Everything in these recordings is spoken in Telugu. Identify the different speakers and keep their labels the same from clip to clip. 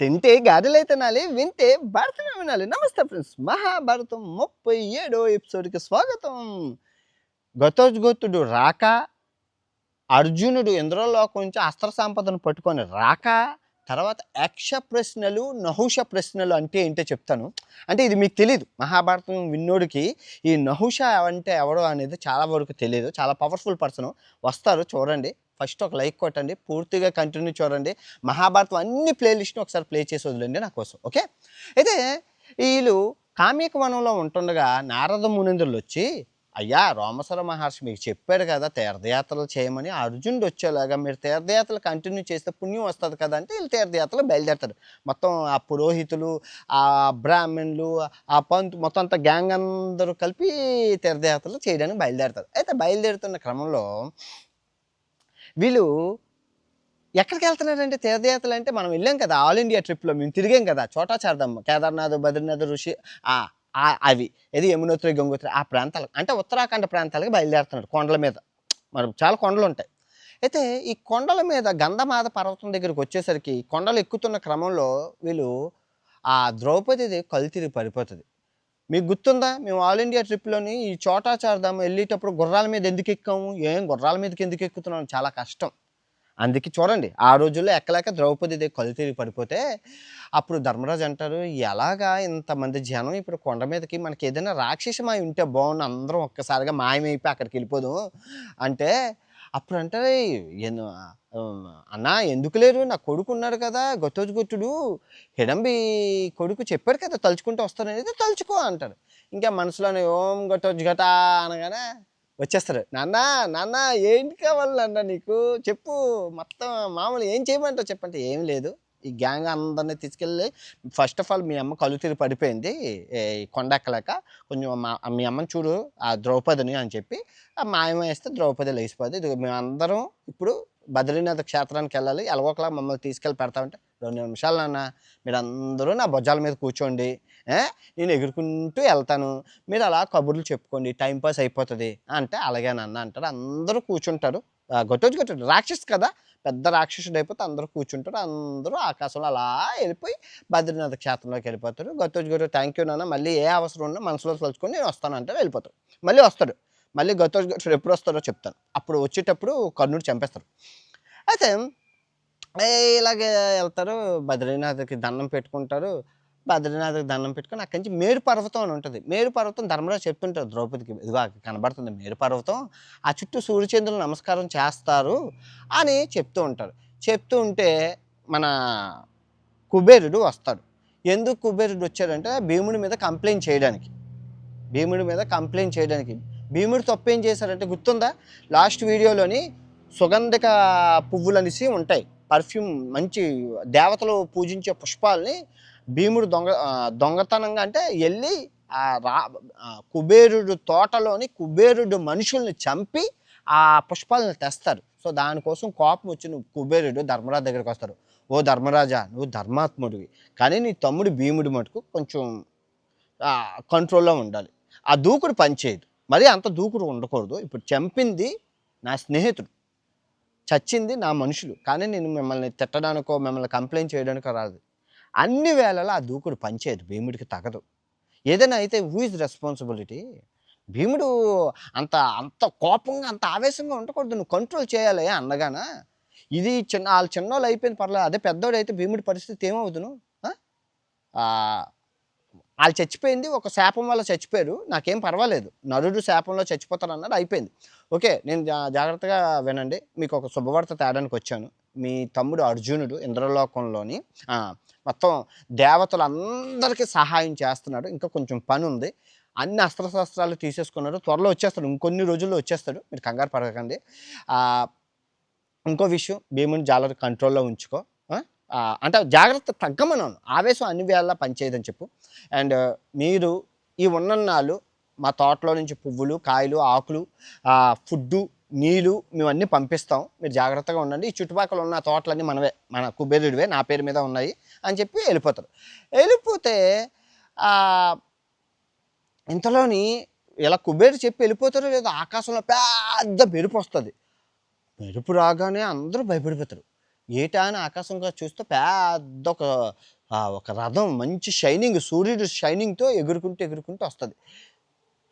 Speaker 1: తింటే గారెలే తినాలి వింటే భారతమే వినాలి. నమస్తే ఫ్రెండ్స్ మహాభారతం ముప్పై ఏడో ఎపిసోడ్కి స్వాగతం. గతోజ్గోతుడు రాక అర్జునుడు ఇంద్రలోకం నుంచి అస్త్ర సంపదను పట్టుకొని రాక తర్వాత యక్ష ప్రశ్నలు నహుష ప్రశ్నలు అంటే ఏంటో చెప్తాను. అంటే ఇది మీకు తెలియదు మహాభారతం విన్నోడికి ఈ నహుష అంటే ఎవడో అనేది చాలా వరకు తెలియదు చాలా పవర్ఫుల్ పర్సన్ వస్తారు చూడండి. ఫస్ట్ ఒక లైక్ కొట్టండి పూర్తిగా కంటిన్యూ చూడండి. మహాభారతం అన్ని ప్లేలిస్ట్ని ఒకసారి ప్లే చేసి వదిలేండి నా కోసం ఓకే? అయితే వీళ్ళు కామిక వనంలో ఉంటుండగా నారద మునింద్రులు వచ్చి అయ్యా రోమసర మహర్షి మీకు చెప్పాడు కదా తీర్థయాత్రలు చేయమని అర్జునుడు వచ్చేలాగా మీరు తీర్థయాత్రలు కంటిన్యూ చేస్తే పుణ్యం వస్తుంది కదా అంటే వీళ్ళు తీర్థయాత్రలు బయలుదేరతారు. మొత్తం ఆ పురోహితులు ఆ బ్రాహ్మణులు ఆ పంతు మొత్తం అంత గ్యాంగ్ అందరూ కలిపి తీర్థయాత్రలు చేయడానికి బయలుదేరతారు. అయితే బయలుదేరుతున్న క్రమంలో వీళ్ళు ఎక్కడికి వెళ్తున్నారంటే తీర్థయాత్రలు అంటే మనం వెళ్ళాం కదా ఆల్ ఇండియా ట్రిప్లో మేము తిరిగాం కదా చోటా చారదమ్మ కేదార్నాథ్ బద్రీనాథ్ ఋషి ఆ, అవి ఇది యమునోత్రి గంగోత్రి ఆ ప్రాంతాలకు అంటే ఉత్తరాఖండ్ ప్రాంతాలకు బయలుదేరుతున్నారు కొండల మీద. మరి చాలా కొండలు ఉంటాయి. అయితే ఈ కొండల మీద గంధమాద పర్వతం దగ్గరికి వచ్చేసరికి కొండలు ఎక్కుతున్న క్రమంలో వీళ్ళు ఆ ద్రౌపదిది కళ్ళు తిరిగి పడిపోతుంది. మీకు గుర్తుందా? మేము ఆల్ ఇండియా ట్రిప్లోని ఈ చోటా చారదాం వెళ్ళేటప్పుడు గుర్రాల మీద ఎందుకు ఎక్కాము? ఏం గుర్రాల మీదకి ఎందుకు ఎక్కుతున్నాం? చాలా కష్టం. అందుకే చూడండి ఆ రోజుల్లో ఎక్కలేక ద్రౌపది దగ్గర కళ్ళు తిరిగి పడిపోతే అప్పుడు ధర్మరాజు అంటారు ఎలాగా ఇంతమంది జనం ఇప్పుడు కొండ మీదకి మనకి ఏదైనా రాక్షసమై ఉంటే బాగుండు అందరం ఒక్కసారిగా మాయమైపోయి అక్కడికి వెళ్ళిపోదు. అంటే అప్పుడు అంటారు అన్నా ఎందుకు లేరు? నా కొడుకు ఉన్నాడు కదా గొత్తోజు గుట్టుడు హిడంబి కొడుకు చెప్పాడు కదా తలుచుకుంటూ వస్తాననేది తలుచుకో అంటారు ఇంకా మనసులోనే ఓం గొట్టోజు గట అనగానే వచ్చేస్తారు నాన్న నాన్న ఏంటి కావాలి నాన్న నీకు? చెప్పు. మొత్తం మామూలు ఏం చేయమంటావు చెప్పంటే ఏం లేదు. ఈ గ్యాంగ్ అందరినీ తీసుకెళ్ళి ఫస్ట్ ఆఫ్ ఆల్ మీ అమ్మ కళ్ళు తిరిగి పడిపోయింది. కొండెక్కలేక కొండ ఎక్కలేక కొంచెం మా- మీ అమ్మని చూడు ఆ ద్రౌపదిని అని చెప్పి ఆ మాయం వేస్తే ద్రౌపది లేచిపోద్ది ఇది మేము అందరం ఇప్పుడు బద్రీనాథ్ క్షేత్రానికి వెళ్ళాలి. ఎలాగోకలా మమ్మల్ని తీసుకెళ్ళి పెడతామంటే రెండు నిమిషాలు నాన్న మీరు అందరూ నా భుజాల మీద కూర్చోండి. నేను ఎగురుకుంటూ వెళ్తాను. మీరు అలా కబుర్లు చెప్పుకోండి టైంపాస్ అయిపోతుంది అంటే అలాగే నాన్న అంటారు అందరూ కూర్చుంటారు. గొట్టొచ్చు గొట్టోజు గొట్టోజు. రాక్షసు కదా? పెద్ద రాక్షసుడు అయిపోతే అందరూ కూర్చుంటారు. అందరూ ఆకాశంలో అలా వెళ్ళిపోయి బద్రీనాథ్ క్షేత్రంలోకి వెళ్ళిపోతారు. గొత్తోజు గారు థ్యాంక్ యూ నాన్న. మళ్ళీ ఏ అవసరం ఉన్నా మనసులో తలుచుకొని నేను వస్తాను అంటే వెళ్ళిపోతారు. మళ్ళీ వస్తాడు. మళ్ళీ గొత్తోజు గారు ఎప్పుడు వస్తారో చెప్తాను. అప్పుడు వచ్చేటప్పుడు కర్ణుడు చంపేస్తారు. అయితే ఏ ఇలాగే వెళ్తారు. బద్రీనాథ్కి దండం పెట్టుకుంటారు. బద్రీనాథ్కి దండం పెట్టుకొని అక్కడి నుంచి మేరు పర్వతం అని ఉంటుంది. మేరు పర్వతం ధర్మరాజు చెప్తుంటారు ద్రౌపదికి. ఇదిగో కనబడుతుంది మేరు పర్వతం. ఆ చుట్టూ సూర్యచంద్రులు నమస్కారం చేస్తారు అని చెప్తూ ఉంటారు. చెప్తూ ఉంటే మన కుబేరుడు వస్తాడు. ఎందుకు కుబేరుడు వచ్చాడంటే భీముడి మీద కంప్లైంట్ చేయడానికి. భీముడి మీద కంప్లైంట్ చేయడానికి. భీముడు తప్పేం ఏం చేశారంటే గుర్తుందా? లాస్ట్ వీడియోలోని సుగంధక పువ్వులు అనేసి ఉంటాయి. పర్ఫ్యూమ్ మంచి దేవతలు పూజించే పుష్పాలని భీముడు దొంగ దొంగతనంగా అంటే వెళ్ళి ఆ రా కుబేరుడు తోటలోని కుబేరుడు మనుషుల్ని చంపి ఆ పుష్పాలను తెస్తారు. సో దానికోసం కోపం వచ్చిన కుబేరుడు ధర్మరాజు దగ్గరికి వస్తారు. ఓ ధర్మరాజా నువ్వు ధర్మాత్ముడివి. కానీ నీ తమ్ముడు భీముడి మటుకు కొంచెం కంట్రోల్లో ఉండాలి. ఆ దూకుడు పనిచేయదు. మరి అంత దూకుడు ఉండకూడదు. ఇప్పుడు చంపింది నా స్నేహితుడు. చచ్చింది నా మనుషులు. కానీ నేను మిమ్మల్ని తిట్టడానికో మిమ్మల్ని కంప్లైంట్ చేయడానికో రాదు అన్ని వేళలా ఆ దూకుడు పనిచేయదు. భీముడికి తగదు. ఏదైనా అయితే హూ ఇస్ రెస్పాన్సిబిలిటీ భీముడు అంత అంత కోపంగా అంత ఆవేశంగా ఉండకూడదు. నువ్వు కంట్రోల్ చేయాలి అన్నగానా? ఇది చిన్న వాళ్ళు చిన్నోళ్ళు అయిపోయింది పర్లేదు. అదే పెద్దోడు అయితే భీముడి పరిస్థితి ఏమవుతును వాళ్ళు చచ్చిపోయింది. ఒక శాపం వల్ల చచ్చిపోయారు. నాకేం పర్వాలేదు. నరుడు శాపంలో చచ్చిపోతారు అన్నది అయిపోయింది. ఓకే నేను జా- జాగ్రత్తగా వినండి. మీకు ఒక శుభవార్త తేడానికి వచ్చాను. మీ తమ్ముడు అర్జునుడు ఇంద్రలోకంలోని మొత్తం దేవతలందరికీ సహాయం చేస్తున్నాడు. ఇంకా కొంచెం పని ఉంది అన్ని అస్త్రశస్త్రాలు తీసేసుకున్నాడు. త్వరలో వచ్చేస్తాడు. ఇంకొన్ని రోజుల్లో వచ్చేస్తాడు. మీరు కంగారు పడకండి. ఇంకో విషయం భీముని జాలర్ కంట్రోల్లో ఉంచుకో. అంటే జాగ్రత్త తగ్గమన్నాను ఆవేశం అన్ని వేళ పనిచేయదని చెప్పు. అండ్ మీరు ఈ ఉన్నన్నాళ్ళు మా తోటలో నుంచి పువ్వులు కాయలు ఆకులు ఫుడ్డు నీళ్ళు మేము అన్నీ పంపిస్తాం. మీరు జాగ్రత్తగా ఉండండి. ఈ చుట్టుపక్కల ఉన్న తోటలన్నీ మనవే. మన కుబేరుడివే నా పేరు మీద ఉన్నాయి అని చెప్పి వెళ్ళిపోతారు. వెళ్ళిపోతే ఇంతలోని ఇలా కుబేరు చెప్పి వెళ్ళిపోతారో లేదో ఆకాశంలో పెద్ద మెరుపు వస్తుంది. మెరుపు రాగానే అందరూ భయపడిపోతారు. ఏటా అని ఆకాశంగా చూస్తే పెద్ద ఒక ఒక రథం మంచి షైనింగ్ సూర్యుడు షైనింగ్తో ఎగురుకుంటూ ఎగురుకుంటూ వస్తుంది.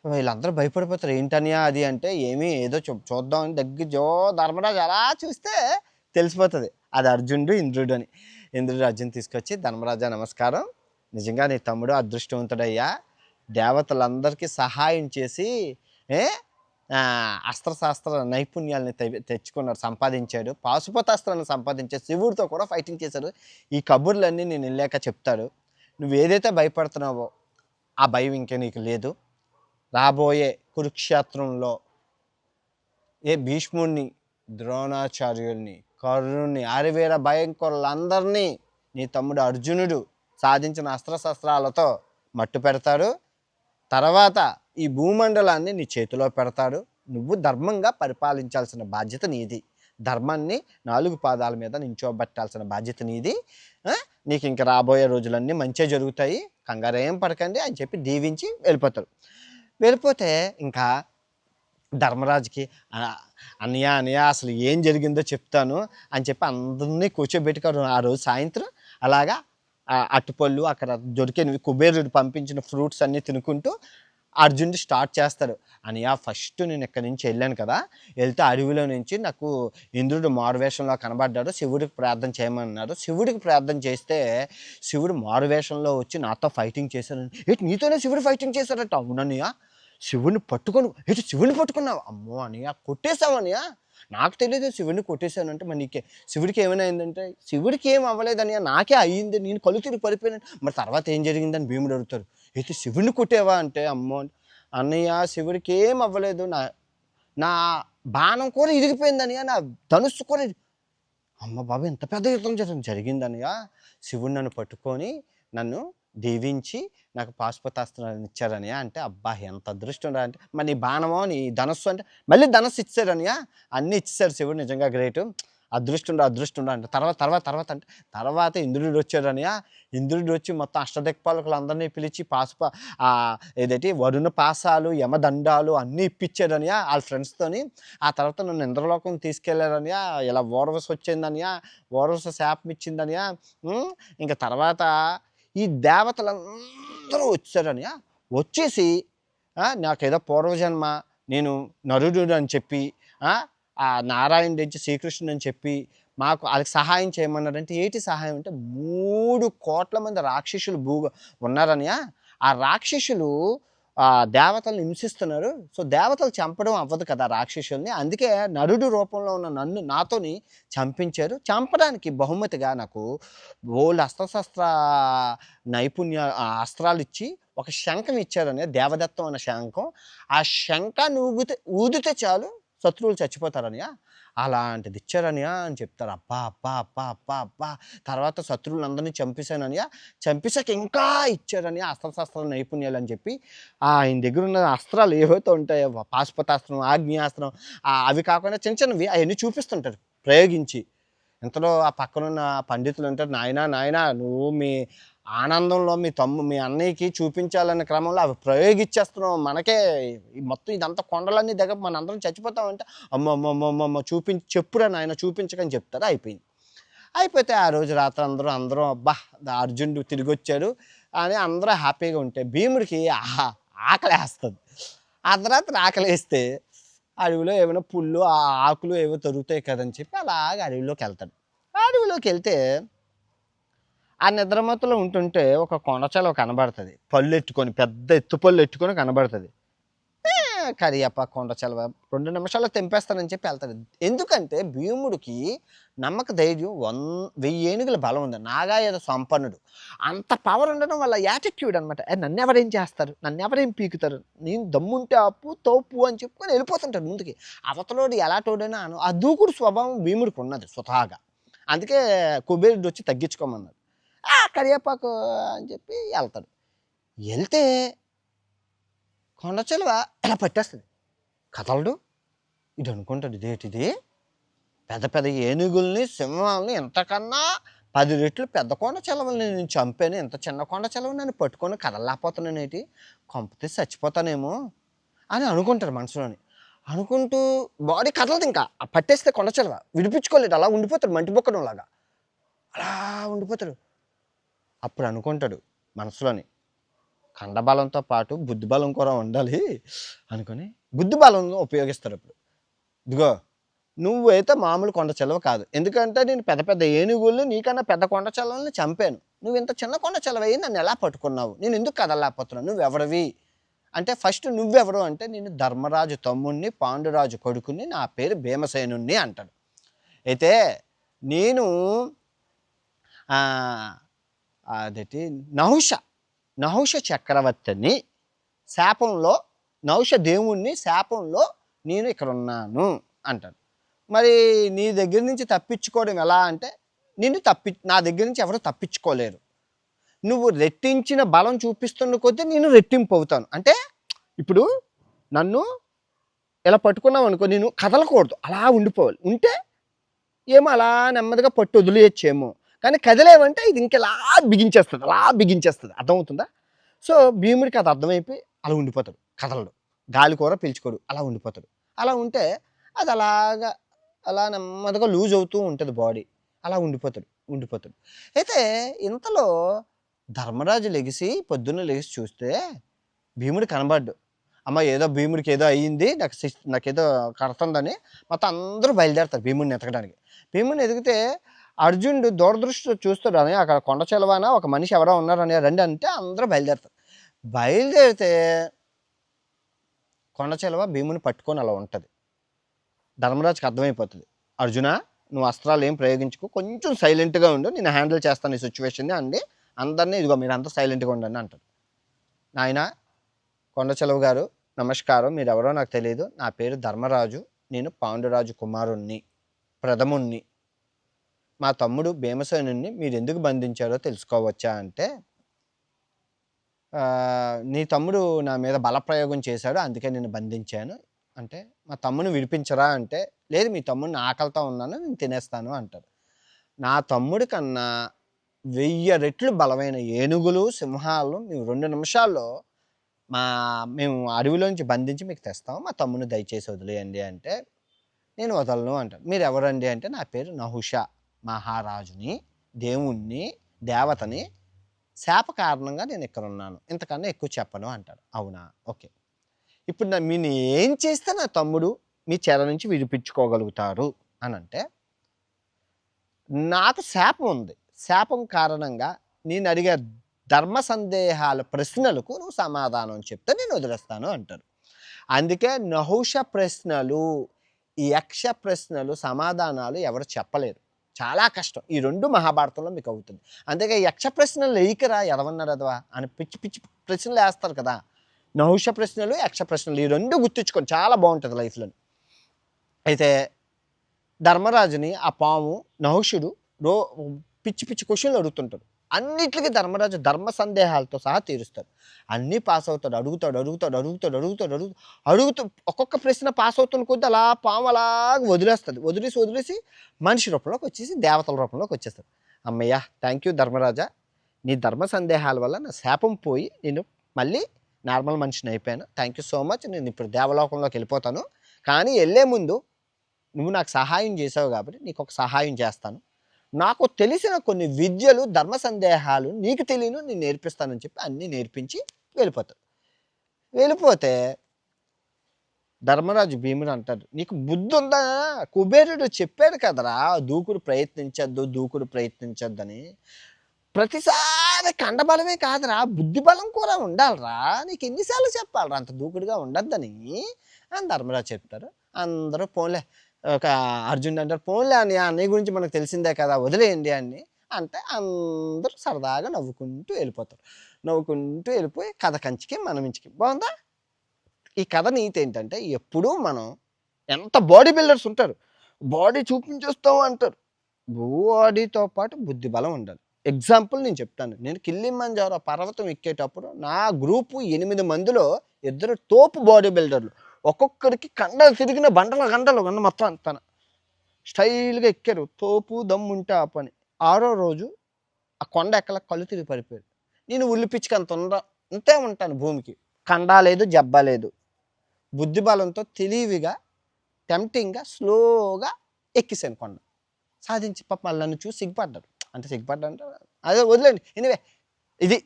Speaker 1: వీళ్ళందరూ భయపడిపోతారు. ఏంటనియా అది అంటే ఏమీ ఏదో చూ చూద్దామని దగ్గర జో ధర్మరాజు అలా చూస్తే తెలిసిపోతుంది. అది అర్జునుడు ఇంద్రుడు అని. ఇంద్రుడు అర్జున్ తీసుకొచ్చి ధర్మరాజా నమస్కారం. నిజంగా నీ తమ్ముడు అదృష్టవంతుడయ్యా. దేవతలందరికీ సహాయం చేసి ఏ అస్త్రశాస్త్ర నైపుణ్యాలని తె- తెచ్చుకున్నాడు సంపాదించాడు. పాశుపతాస్త్రాలను సంపాదించాడు శివుడితో కూడా ఫైటింగ్ చేశాడు. ఈ కబుర్లన్నీ నేను వెళ్ళాక చెప్తాడు. నువ్వు ఏదైతే భయపడుతున్నావో ఆ భయం ఇంకా నీకు లేదు. రాబోయే కురుక్షేత్రంలో ఏ భీష్ముణ్ణి ద్రోణాచార్యుల్ని కర్ణుని ఆరివేర భయంకరులందరినీ నీ తమ్ముడు అర్జునుడు సాధించిన అస్త్రశస్త్రాలతో మట్టు పెడతాడు. తర్వాత ఈ భూమండలాన్ని నీ చేతిలో పెడతాడు. నువ్వు ధర్మంగా పరిపాలించాల్సిన బాధ్యత నీది. ధర్మాన్ని నాలుగు పాదాల మీద నించోబెట్టాల్సిన బాధ్యత నీది. నీకు ఇంకా రాబోయే రోజులన్నీ మంచిగా జరుగుతాయి. కంగారు ఏం పడకండి అని చెప్పి దీవించి వెళ్ళిపోతారు వెళ్ళిపోతే ఇంకా ధర్మరాజుకి అన్నయ్య అన్నయ్య అసలు ఏం జరిగిందో చెప్తాను అని చెప్పి అందరినీ కూర్చోబెట్టుకోరు ఆ రోజు సాయంత్రం అలాగా అట్టుపళ్ళు అక్కడ దొరికినవి కుబేరుడు పంపించిన ఫ్రూట్స్ అన్నీ తినుకుంటూ అర్జునుడు స్టార్ట్ చేస్తారు అనియా ఫస్ట్ నేను ఇక్కడి నుంచి వెళ్ళాను కదా వెళ్తే అడవిలో నుంచి నాకు ఇంద్రుడు మారువేషంలో కనబడ్డాడు శివుడికి ప్రార్థన చేయమన్నాడు. శివుడికి ప్రార్థన చేస్తే శివుడు మారువేషంలో వచ్చి నాతో ఫైటింగ్ చేశాడు ఏంటి నీతోనే శివుడు ఫైటింగ్ చేశాడట? అవునన్నయ్య శివుని పట్టుకొని ఏంటి శివుని పట్టుకున్నావు? అమ్మో అనియా కొట్టేశావు నాకు తెలియదు శివుడిని కొట్టేశానంటే మరి నీకే శివుడికి ఏమైనా అయిందంటే శివుడికి ఏం అవ్వలేదని నాకే అయ్యింది నేను కళ్ళు తిరిగి పడిపోయాను మరి తర్వాత ఏం జరిగిందని భీముడు అడుగుతారు అయితే శివుడిని కొట్టేవా అంటే అమ్మో అన్నయ్య శివుడికి ఏం అవ్వలేదు నా నా బాణం కూడా ఇరిగిపోయిందనియా నా ధనుస్సు కూడా అమ్మ బాబు ఎంత పెద్ద యుద్ధం జరిగింది జరిగిందనియా శివుడు నన్ను పట్టుకొని నన్ను దీవించి నాకు పాశుపతాస్త్రాలను ఇచ్చారని అంటే అబ్బా ఎంత అదృష్టం అంటే మరి నీ బాణమో నీ ధనస్సు అంటే మళ్ళీ ధనస్సు ఇచ్చారనియా? అన్నీ ఇచ్చారు శివుడు నిజంగా గ్రేట్. అదృష్టం అదృష్టం అంటే తర్వాత తర్వాత తర్వాత అంటే తర్వాత ఇంద్రుడు వచ్చాడనియా ఇంద్రుడు వచ్చి మొత్తం అష్టదిక్పాలకులందరినీ పిలిచి పాసుప ఏదైతే వరుణ పాసాలు యమదండాలు అన్నీ ఇప్పించాడనియా వాళ్ళ ఫ్రెండ్స్తోని ఆ తర్వాత నన్ను ఇంద్రలోకం తీసుకెళ్ళారనియా? ఇలా ఓడవస్ వచ్చిందనియా? ఓడవస్ శాపం ఇచ్చిందనియా? ఇంకా తర్వాత ఈ దేవతలందరూ వచ్చారనియా వచ్చేసి నాకేదో పూర్వజన్మ నేను నరుడు అని చెప్పి ఆ, నారాయణుడు నారాయణ నుంచి శ్రీకృష్ణుడు అని చెప్పి మాకు వాళ్ళకి సహాయం చేయమన్నారంటే ఏంటి సహాయం అంటే మూడు కోట్ల మంది రాక్షసులు భూ ఉన్నారని ఆ రాక్షసులు దేవతలను హింసిస్తున్నారు. సో దేవతలు చంపడం అవ్వదు కదా రాక్షసుల్ని. అందుకే నరుడు రూపంలో ఉన్న నన్ను నాతోని చంపించారు. చంపడానికి బహుమతిగా నాకు ఓల్డ్ అస్త్రశస్త్ర నైపుణ్య అస్త్రాలు ఇచ్చి ఒక శంఖం ఇచ్చారని దేవదత్తం అనే శంఖం. ఆ శంఖాన్ని ఊగితే ఊదితే చాలు శత్రువులు చచ్చిపోతారనియా? అలాంటిది ఇచ్చారనియా అని చెప్తారు. అబ్బా అబ్బా అబ్బా అబ్బా అబ్బా. తర్వాత శత్రువులందరినీ చంపేశాననియా. చంపేశాక ఇంకా ఇచ్చారని అస్త్రశస్త్ర నైపుణ్యాలు అని చెప్పి. ఆయన దగ్గర ఉన్న అస్త్రాలు ఏవైతే ఉంటాయో పాశుపతాస్త్రం ఆగ్నేయాస్త్రం అవి కాకుండా చిన్న చిన్నవి అవన్నీ చూపిస్తుంటారు ప్రయోగించి. ఇంతలో ఆ పక్కనున్న పండితులు అంటారు నాయనా నాయనా నువ్వు మీ ఆనందంలో మీ తమ్ము మీ అన్నయ్యకి చూపించాలనే క్రమంలో అవి ప్రయోగించేస్తున్నాం మనకే మొత్తం ఇదంతా కొండలన్నీ దగ్గర మన అందరం చచ్చిపోతామంటే అమ్మ చూపించి చెప్పురా నాయన చూపించకని చెప్తారు? అయిపోయింది. అయిపోతే ఆ రోజు రాత్రి అందరూ అందరం అబ్బా అర్జునుడు తిరిగి వచ్చాడు అని అందరూ హ్యాపీగా ఉంటే భీముడికి ఆహా ఆకలి వేస్తుంది అర్ధరాత్రి ఆకలి వేస్తే అడవిలో ఏమైనా పుళ్ళు ఆ ఆకులు ఏవో దొరుకుతాయి కదని చెప్పి అలాగ అడవిలోకి వెళ్తాడు. అడవిలోకి వెళ్తే ఆ నిద్రమత్తులో ఉంటుంటే ఒక కొండచలో కనబడుతుంది. పళ్ళు ఎట్టుకొని పెద్ద ఎత్తు పళ్ళు ఎట్టుకొని కనబడుతుంది. కరియప్ప కొండ చలవ రెండు నిమిషాల్లో తెంపేస్తానని చెప్పి వెళ్తాడు ఎందుకంటే భీముడికి నమ్మక ధైర్యం వన్ వెయ్యి ఏనుగుల బలం ఉంది. నాగాయుధ సంపన్నుడు. అంత పవర్ ఉండడం వల్ల యాటిట్యూడ్ అనమాట నన్ను ఎవరేం చేస్తారు? నన్ను ఎవరేం పీకుతారు? నేను దమ్ముంటే అప్పు తోపు అని చెప్పుకొని వెళ్ళిపోతుంటాడు ముందుకి. అవతలోడు ఎలాటోడైనా అను ఆ దూకుడు స్వభావం భీముడికి ఉన్నది స్వతహాగా. అందుకే కుబేరుడు వచ్చి తగ్గించుకోమన్నాడు. కరివేపాకు అని చెప్పి వెళ్తాడు వెళ్తే కొండ చిలువ ఇలా పట్టేస్తుంది. కదలడు. ఇది అనుకుంటాడు ఇదేటిది పెద్ద పెద్ద ఏనుగుల్ని సింహాలని ఇంతకన్నా పది రెట్లు పెద్ద కొండ చెలవని నేను చంపాను. ఇంత చిన్న కొండ చెలవ నేను పట్టుకొని కదలలేకపోతున్నాను ఏంటి? కొంపతే చచ్చిపోతానేమో అని అనుకుంటారు మనసులోని. అనుకుంటూ బాడీ కదలదు ఇంకా. పట్టేస్తే కొండ చెలవ విడిపించుకోలేడు. అలా ఉండిపోతాడు మంటి బొక్కడంలాగా. అలా ఉండిపోతాడు. అప్పుడు అనుకుంటాడు మనసులోని. కండబలంతో పాటు బుద్ధి బలం కూడా ఉండాలి అనుకొని బుద్ధి ఉపయోగిస్తారు ఉపయోగిస్తాడు అప్పుడు. ఇదిగో నువ్వైతే మామూలు కొండ చెలవ కాదు. ఎందుకంటే నేను పెద్ద పెద్ద ఏనుగులు నీకన్నా పెద్ద కొండ చెలవల్ని చంపాను. నువ్వు ఇంత చిన్న కొండ చెలవయ్యి నన్ను ఎలా పట్టుకున్నావు? నేను ఎందుకు కదలలేకపోతున్నావు నువ్వెవరివి అంటే ఫస్ట్ నువ్వెవరు అంటే నేను ధర్మరాజు తమ్ముణ్ణి పాండురాజు కొడుకుని నా పేరు భీమసేనుణ్ణి అంటాడు. అయితే నేను అదేంటి నహుష నహుష చక్రవర్తిని శాపంలో నహుష దేవుణ్ణి శాపంలో నేను ఇక్కడ ఉన్నాను అంటాడు. మరి నీ దగ్గర నుంచి తప్పించుకోవడం ఎలా అంటే నిన్ను తప్పి నా దగ్గర నుంచి ఎవరు తప్పించుకోలేరు. నువ్వు రెట్టించిన బలం చూపిస్తున్న కొద్దీ నేను రెట్టింపు అవుతాను. అంటే ఇప్పుడు నన్ను ఇలా పట్టుకున్నావు అనుకో నేను కదలకూడదు. అలా ఉండిపోవాలి. ఉంటే ఏమో అలా నెమ్మదిగా పట్టు వదిలేయచ్చేమో. కానీ కదిలేమంటే ఇది ఇంకెలా బిగించేస్తుంది అలా బిగించేస్తుంది. అర్థమవుతుందా? సో భీముడికి అది అర్థమైపోయి అలా ఉండిపోతాడు కదలడు గాలి కూర పీల్చుకోడు అలా ఉండిపోతాడు. అలా ఉంటే అది అలాగా అలా నెమ్మదిగా లూజ్ అవుతూ ఉంటుంది బాడీ. అలా ఉండిపోతాడు ఉండిపోతాడు. అయితే ఇంతలో ధర్మరాజు లెగిసి పొద్దున్న లెగిసి చూస్తే భీముడు కనబడ్డు. అమ్మ ఏదో భీముడికి ఏదో అయ్యింది నాకు నాకేదో కడుతుందని మొత్తం అందరూ బయలుదేరతారు భీముడిని ఎతకడానికి. భీముడిని ఎదిగితే అర్జునుడు దూరదృష్టితో చూస్తాడు అక్కడ కొండ చెలవాన ఒక మనిషి ఎవరో ఉన్నారని రండి అంటే అందరూ బయలుదేరుతారు. బయలుదేరితే కొండ చెలవ భీముని పట్టుకొని అలా ఉంటుంది. ధర్మరాజుకి అర్థమైపోతుంది. అర్జున నువ్వు అస్త్రాలు ఏం ప్రయోగించుకో కొంచెం సైలెంట్గా ఉండు నేను హ్యాండిల్ చేస్తాను ఈ సిచ్యువేషన్ని అండి. అందరినీ ఇదిగో మీరు అంతా సైలెంట్గా ఉండండి అంటాడు. నాయన కొండ చెలవు గారు నమస్కారం మీరెవరో నాకు తెలియదు నా పేరు ధర్మరాజు నేను పాండురాజు కుమారుణ్ణి ప్రథముణ్ణి. మా తమ్ముడు భీమసేనుణ్ణి మీరు ఎందుకు బంధించారో తెలుసుకోవచ్చా అంటే నీ తమ్ముడు నా మీద బలప్రయోగం చేశాడు అందుకే నేను బంధించాను. అంటే మా తమ్ముని విడిపించరా అంటే లేదు మీ తమ్ముడిని ఆకలితో ఉన్నాను నేను తినేస్తాను అంటారు నా తమ్ముడి కన్నా వెయ్యి రెట్లు బలమైన ఏనుగులు సింహాలు మేము రెండు నిమిషాల్లో మా మేము అడవిలోంచి బంధించి మీకు తెస్తాం మా తమ్ముని దయచేసి వదిలేయండి అంటే నేను వదలను అంటాను మీరు ఎవరండి అంటే నా పేరు నహుషా. మహారాజుని దేవుణ్ణి దేవతని శాప కారణంగా నేను ఇక్కడ ఉన్నాను ఇంతకన్నా ఎక్కువ చెప్పను అంటాడు. అవునా? ఓకే. ఇప్పుడు నా మీ ఏం చేస్తే నా తమ్ముడు మీ చెర నుంచి విడిపించుకోగలుగుతారు అని అంటే నాకు శాపం ఉంది. శాపం కారణంగా నేను అడిగే ధర్మ సందేహాల ప్రశ్నలకు నువ్వు సమాధానం చెప్తే నేను వదిలేస్తాను అంటారు అందుకే నహుష ప్రశ్నలు యక్ష ప్రశ్నలు సమాధానాలు ఎవరు చెప్పలేరు. చాలా కష్టం. ఈ రెండు మహాభారతంలో మీకు అవుతుంది. అందుకే యక్ష ప్రశ్నలు లేకరా ఎదవన్నారు అదవా అని పిచ్చి పిచ్చి ప్రశ్నలు వేస్తారు కదా. నహుష ప్రశ్నలు యక్ష ప్రశ్నలు ఈ రెండు గుర్తుంచుకొని చాలా బాగుంటుంది లైఫ్లో అయితే ధర్మరాజుని ఆ పాము నహుషుడు రో పిచ్చి పిచ్చి క్వశ్చన్లు అడుగుతుంటాడు అన్నిటికీ ధర్మరాజు ధర్మ సందేహాలతో సహా తీరుస్తాడు. అన్నీ పాస్ అవుతాడు అడుగుతాడు అడుగుతాడు అడుగుతాడు అడుగుతాడు అడుగు అడుగుతూ ఒక్కొక్క ప్రశ్న పాస్ అవుతున్న కొద్దీ అలా పాము అలాగ వదిలేస్తుంది. వదిలేసి వదిలేసి మనిషి రూపంలోకి వచ్చేసి దేవతల రూపంలోకి వచ్చేస్తాడు అమ్మయ్య థ్యాంక్ యూ ధర్మరాజా. నీ ధర్మ సందేహాల వల్ల నా శాపం పోయి నేను మళ్ళీ నార్మల్ మనిషిని అయిపోయాను. థ్యాంక్ యూ సో మచ్ నేను ఇప్పుడు దేవలోకంలోకి వెళ్ళిపోతాను. కానీ వెళ్ళే ముందు నువ్వు నాకు సహాయం చేసావు కాబట్టి నీకు ఒక సహాయం చేస్తాను. నాకు తెలిసిన కొన్ని విద్యలు ధర్మ సందేహాలు నీకు తెలియను నేను నేర్పిస్తానని చెప్పి అన్నీ నేర్పించి వెళ్ళిపోతాడు వెళ్ళిపోతే ధర్మరాజు భీముడు అంటాడు నీకు బుద్ధి ఉందా? కుబేరుడు చెప్పాడు కదరా దూకుడు ప్రయత్నించద్దు దూకుడు ప్రయత్నించద్దని. ప్రతిసారి కండబలమే కాదురా బుద్ధి బలం కూడా ఉండాలిరా నీకు ఎన్నిసార్లు చెప్పాలిరా అంత దూకుడుగా ఉండద్దని అని ధర్మరాజు చెప్తారు అందరూ పోలే ఒక అర్జున్ అంటారు పోన్లే అని ఆ అన్నయ్య గురించి మనకు తెలిసిందే కదా వదిలేయండి అని అంటే అందరూ సరదాగా నవ్వుకుంటూ వెళ్ళిపోతారు. నవ్వుకుంటూ వెళ్ళిపోయి కథ కంచికి మనం ఇంచికి బాగుందా? ఈ కథ నీతి ఏంటంటే ఎప్పుడూ మనం ఎంత బాడీ బిల్డర్స్ ఉంటారు బాడీ చూపించేస్తాం అంటారు. బాడీతో పాటు బుద్ధి బలం ఉండాలి. ఎగ్జాంపుల్ నేను చెప్తాను. నేను కిల్లిమంజారో పర్వతం ఎక్కేటప్పుడు నా గ్రూపు ఎనిమిది మందిలో ఇద్దరు తోపు బాడీ బిల్డర్లు. ఒక్కొక్కరికి కండలు తిరిగిన బండల గంటలు గంట మొత్తం అంతన. స్టైల్గా ఎక్కారు. తోపు దమ్ముంటే ఆ పని. ఆరో రోజు ఆ కొండ ఎక్కల కళ్ళు తిరిగి పడిపోయారు నేను ఉల్లిపిచ్చుకు అంత ఉండ అంతే ఉంటాను భూమికి. కండా లేదు జబ్బ లేదు. బుద్ధి బలంతో తెలివిగా టెంప్టింగ్గా స్లోగా ఎక్కిసాను కొండ. సాధించి పాప నన్ను చూసి సిగ్గుపడ్డాడు అంటే సిగ్గుపడ్డా అదే వదిలేండి ఎనివే ఇది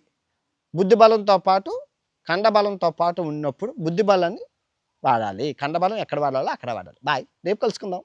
Speaker 1: బుద్ధి బలంతో పాటు కండబలంతో పాటు ఉన్నప్పుడు బుద్ధి బలాన్ని వాడాలి. కండబలం ఎక్కడ వాడాలో అక్కడ వాడాలి. బాయ్. రేపు కలుసుకుందాం.